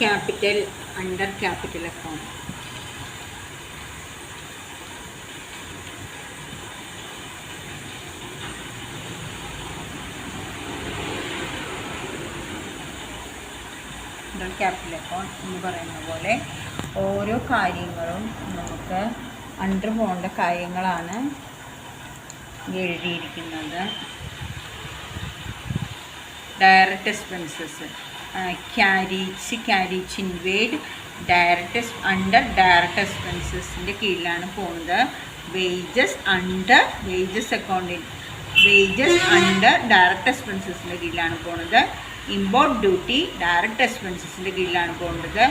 Capital under capital account capital account എന്ന് പറയുന്ന പോലെ ഓരോ കാര്യങ്ങളും നമുക്ക് അണ്ടർ പോകേണ്ട കാര്യങ്ങളാണ് എഴുതിയിരിക്കുന്നത്. Direct expenses carriage carriage inward direct under direct എക്സ്പെൻസസിന്റെ കീഴിലാണ് പോകുന്നത്. വേജസ് അണ്ടർ വേജസ് അക്കൗണ്ടിൽ വേജസ് അണ്ടർ ഡയറക്റ്റ് എക്സ്പെൻസസിന്റെ കീഴിലാണ് പോകുന്നത്. ഇമ്പോർട്ട് ഡ്യൂട്ടി ഡയറക്റ്റ് എക്സ്പെൻസസിന്റെ കീഴിലാണ് പോകുന്നത്.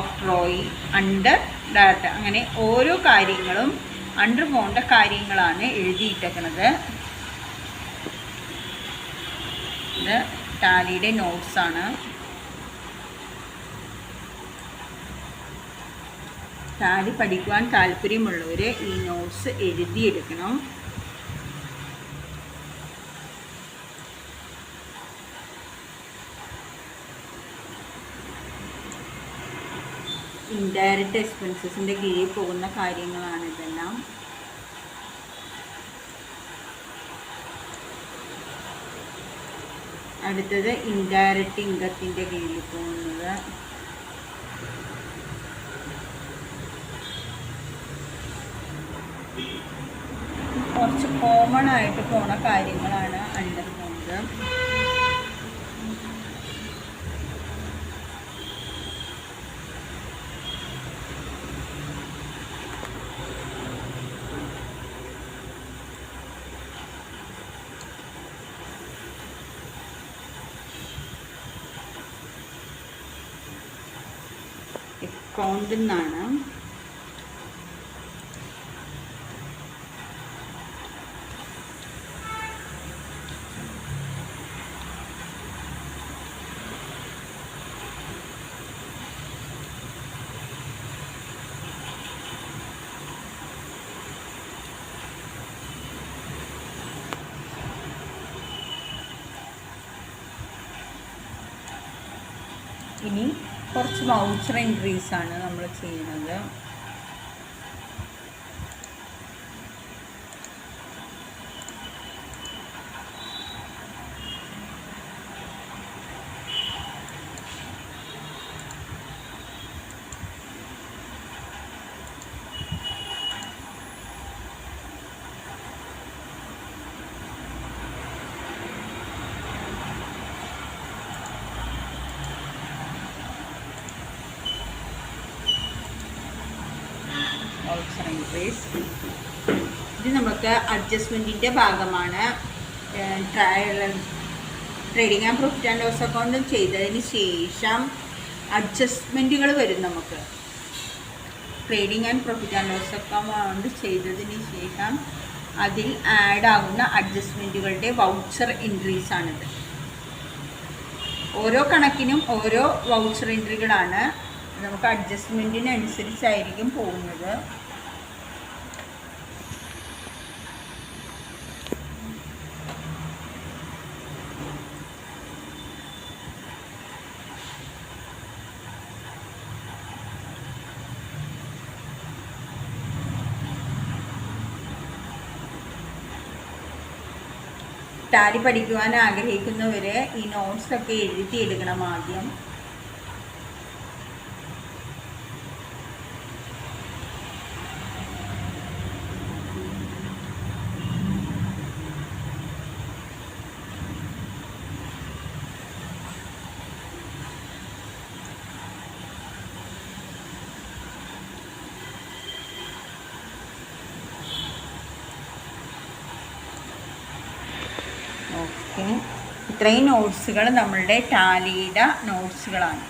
ഒക്ട്രോയി അണ്ടർ ഡയറക്റ്റ് അങ്ങനെ ഓരോ കാര്യങ്ങളും അണ്ടർ പോകേണ്ട കാര്യങ്ങളാണ് എഴുതിയിട്ടേക്കുന്നത് ഇത് ടാലിയുടെ നോട്ട്സാണ് ടാലി പഠിക്കുവാൻ താല്പര്യമുള്ളവർ ഈ നോട്ട്സ് എഴുതിയെടുക്കണം. ഇൻഡയറക്റ്റ് എക്സ്പെൻസസിന്റെ കീഴിൽ പോകുന്ന കാര്യങ്ങളാണ് ഇതെല്ലാം. അടുത്തത് ഇൻഡയറക്റ്റ് ഇൻകത്തിന്റെ കീഴിൽ പോകുന്നത്. കുറച്ച് കോമൺ ആയിട്ട് പോണ കാര്യങ്ങളാണ് അണ്ടർ പോകുന്നത് അക്കൗണ്ടിൽ നിന്നാണ്. ഇനി കുറച്ച് എൻട്രീസ് ആണ് നമ്മൾ ചെയ്യുന്നത്. എൻട്രീസ് ഇത് നമുക്ക് അഡ്ജസ്റ്റ്മെന്റിന്റെ ഭാഗമാണ്. Trading and profit and loss അക്കൗണ്ടും ചെയ്തതിന് ശേഷം അഡ്ജസ്റ്റ്മെന്റുകൾ വരും നമുക്ക്. Trading and profit and loss account ചെയ്തതിന് ശേഷം അതിൽ ആഡ് ആകുന്ന അഡ്ജസ്റ്റ്മെന്റുകളുടെ വൗച്ചർ എൻട്രീസ് ആണിത്. ഓരോ കണക്കിനും ഓരോ വൗച്ചർ എൻട്രികളാണ് നമുക്ക് അഡ്ജസ്റ്റ്മെന്റിനനുസരിച്ചായിരിക്കും പോകുന്നത്. ടാലി പഠിക്കുവാൻ ആഗ്രഹിക്കുന്നവർ ഈ നോട്ട്സൊക്കെ എഴുതിയെടുക്കണം ആദ്യം. ഓക്കെ. ഇത്രയും നോട്ട്സുകൾ നമ്മളുടെ ടാലിയുടെ നോട്ട്സുകളാണ്